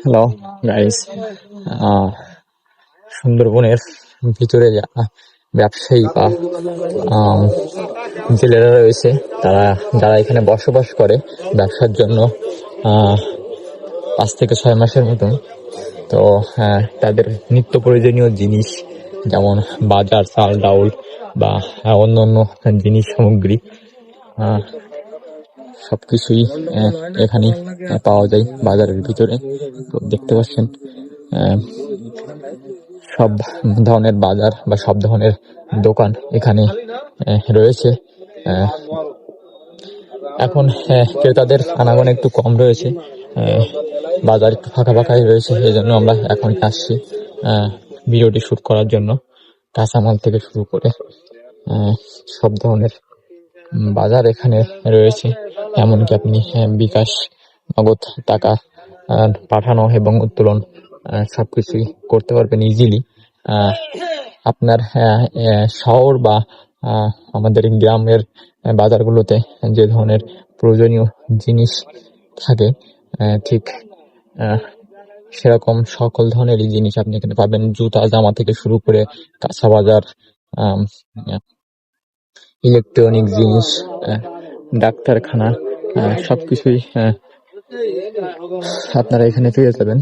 Hello guys সুন্দরবনের ভিতরে ব্যবসায়ী বা জেলেরা রয়েছে। তারা যারা এখানে বসবাস করে ব্যবসার জন্য পাঁচ থেকে ছয় মাসের মতন। তো হ্যাঁ, তাদের নিত্য প্রয়োজনীয় জিনিস যেমন বাজার চাল ডাউল বা অন্য অন্য জিনিস সামগ্রী সবকিছুই আহ, এখানেই পাওয়া যায় বাজারের ভিতরে। তো দেখতে পাচ্ছেন সব ধরনের বাজার বা সব ধরনের দোকান এখানে রয়েছে। এখন ক্রেতাদের আনাগোনা একটু কম রয়েছে। বাজার একটু ফাঁকা ফাঁকাই রয়েছে এই জন্য আমরা এখন আসছি ভিডিওটি শুট করার জন্য কাঁচামাল থেকে শুরু করে সব ধরনের বাজার এখানে রয়েছে। এমনকি আপনি বিকাশ নগদ টাকা পাঠানো এবং উত্তোলন আহ, সবকিছুই করতে পারবেন ইজিলি আপনার আহ, শহর বা আমাদের গ্রামের বাজারগুলোতে যে ধরনের প্রয়োজনীয় জিনিস থাকে ঠিক সেরকম সকল ধরনেরই জিনিস আপনি এখানে পাবেন। জুতা জামা থেকে শুরু করে কাঁচা বাজার ইলেকট্রনিক জিনিস ডাক্তারখানা সব আহ, আপনারা এখানে পেয়ে যাবেন।